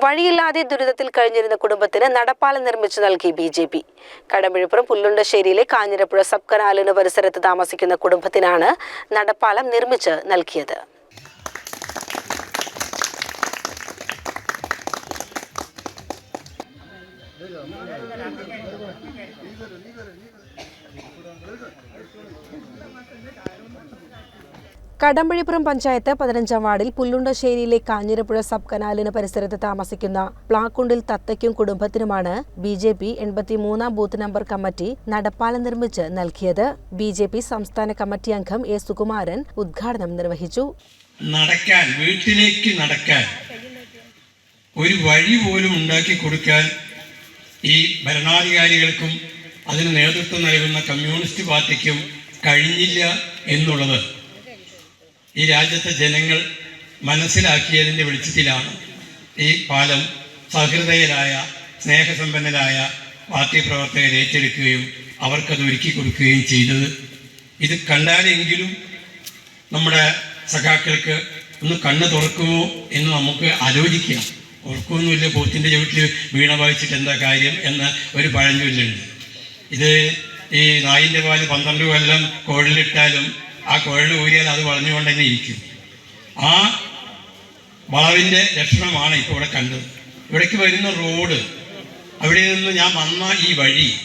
വഴിയില്ലാതെ ദുരിതത്തിൽ കഴിഞ്ഞിരുന്ന കുടുംബത്തിന് നടപ്പാലം നിർമ്മിച്ചു നൽകി ബി ജെ പി. കടമ്പിഴപ്പുറം പുല്ലുണ്ടശ്ശേരിയിലെ കാഞ്ഞിരപ്പുഴ സബ് കനാലിന് പരിസരത്ത് താമസിക്കുന്ന കുടുംബത്തിനാണ് നടപ്പാലം നിർമ്മിച്ച് നൽകിയത്. കടമ്പഴിപ്പുറം പഞ്ചായത്ത് പതിനഞ്ചാം വാർഡിൽ പുല്ലുണ്ടശ്ശേരിയിലെ കാഞ്ഞിരപ്പുഴ സബ് കനാലിന് പരിസരത്ത് താമസിക്കുന്ന പ്ലാക്കുണ്ടിൽ തത്തയ്ക്കും കുടുംബത്തിനുമാണ് ബി ജെ പി എൺപത്തിമൂന്നാം ബൂത്ത് നമ്പർ കമ്മിറ്റി നടപ്പാലം നിർമ്മിച്ച് നൽകിയത്. ബി ജെ പി സംസ്ഥാന കമ്മിറ്റി അംഗം എ സുകുമാരൻ ഉദ്ഘാടനം നിർവഹിച്ചു. നടക്കാൻ വീട്ടിലേക്ക് നടക്കാൻ ഒരു വഴി പോലും ഉണ്ടാക്കി കൊടുക്കാൻ ഈ ഭരണാധികാരികൾക്കും അതിന് നേതൃത്വം നൽകുന്ന കമ്മ്യൂണിസ്റ്റ് പാർട്ടിക്കും കഴിഞ്ഞില്ല എന്നുള്ളത് ഈ രാജ്യത്തെ ജനങ്ങൾ മനസ്സിലാക്കിയതിന്റെ വെളിച്ചത്തിലാണ് ഈ പാലം സഹൃദയരായ സ്നേഹസമ്പന്നരായ പാർട്ടി പ്രവർത്തകർ ഏറ്റെടുക്കുകയും അവർക്കത് ഒരുക്കി കൊടുക്കുകയും ചെയ്തത്. ഇത് കണ്ടാലെങ്കിലും നമ്മുടെ സഖാക്കൾക്ക് ഒന്ന് കണ്ണ് തുറക്കുമോ എന്ന് നമുക്ക് ആലോചിക്കാം. ഓർക്കൊന്നുമില്ല പോത്തിന്റെ ചവിട്ടിൽ വീണ വായിച്ചിട്ട് എന്താ കാര്യം എന്ന ഒരു പഴഞ്ചൊല്ലുണ്ട്. ഇത് ഈ നായിന്റെ പാൽ പന്ത്രണ്ട് കൊല്ലം കുഴലിട്ടാലും ആ കുഴൽ ഊരിയാൽ അത് വളഞ്ഞുകൊണ്ട് തന്നെ ഇരിക്കും. ആ വളവിന്റെ ലക്ഷണമാണ് ഇപ്പോൾ ഇവിടെ കണ്ടത്. ഇവിടേക്ക് വരുന്ന റോഡ് അവിടെ നിന്ന് ഞാൻ വന്ന ഈ വഴി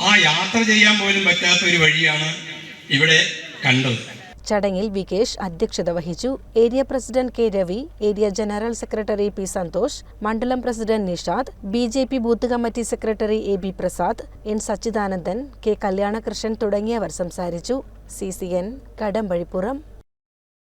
ആ യാത്ര ചെയ്യാൻ പോലും പറ്റാത്ത ഒരു വഴിയാണ് ഇവിടെ കണ്ടത്. ചടങ്ങിൽ വികേഷ് അധ്യക്ഷത വഹിച്ചു. Area president K Ravi area general secretary P Santhosh മണ്ഡലം president Nishad B J P booth committee secretary A B Prasad N Sachidanandan K Kalyanakrishnan തുടങ്ങിയവർ സംസാരിച്ചു. C C N Kadampazhipuram.